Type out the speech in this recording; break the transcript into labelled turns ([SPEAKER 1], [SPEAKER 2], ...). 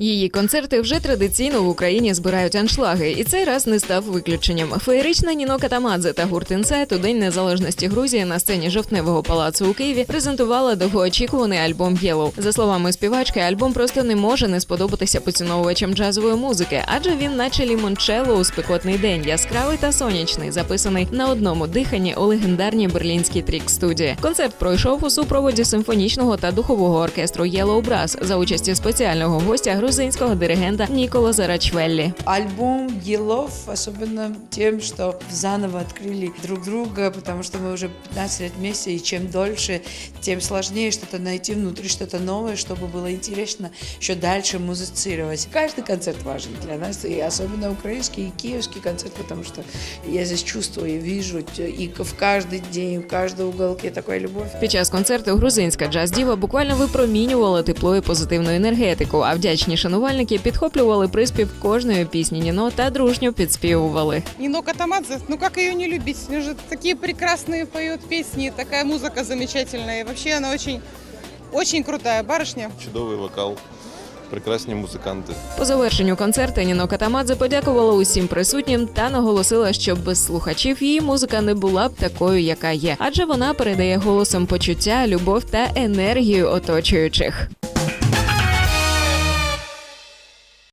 [SPEAKER 1] Її концерти вже традиційно в Україні збирають аншлаги, і цей раз не став виключенням. Феєрична Ніно Катамадзе та гурт «Інсайт» у День Незалежності Грузії на сцені жовтневого палацу у Києві презентувала довгоочікуваний альбом «Yellow». За словами співачки, альбом просто не може не сподобатися поціновувачам джазової музики, адже він, наче лімончелло у спекотний день, яскравий та сонячний, записаний на одному диханні у легендарній берлінській трік студії. Концерт пройшов у супроводі симфонічного та духового оркестру Yellow Brass за участі спеціального гостя грузинського диригента Нікола Зарачвеллі.
[SPEAKER 2] Альбом Елов особенно тем, что заново открыли друг друга, потому что мы уже 15 лет вместе, и чем дольше, тем сложнее что-то найти внутри, что-то новое, чтобы было интересно еще дальше музицировать. Каждый концерт важен для нас, и особенно украинский и киевский концерт, потому что я здесь чувствую, и вижу, и в каждый день, в каждом уголке такая любовь.
[SPEAKER 1] Під час концерту грузинська джаз-діва буквально випромінювала тепло і позитивну енергетику, а вдячні шанувальники підхоплювали приспів кожної пісні Ніно та дружньо підспівували.
[SPEAKER 3] Нино Катамадзе, ну как ее не любить? У нее же такие прекрасные поет песни, такая музыка замечательная. И вообще она очень, очень крутая барышня.
[SPEAKER 4] чудовий вокал, прекрасні музиканти.
[SPEAKER 1] По завершенню концерту Ніно Катамадзе подякувала усім присутнім та наголосила, що без слухачів її музика не була б такою, яка є, адже вона передає голосом почуття, любов та енергію оточуючих.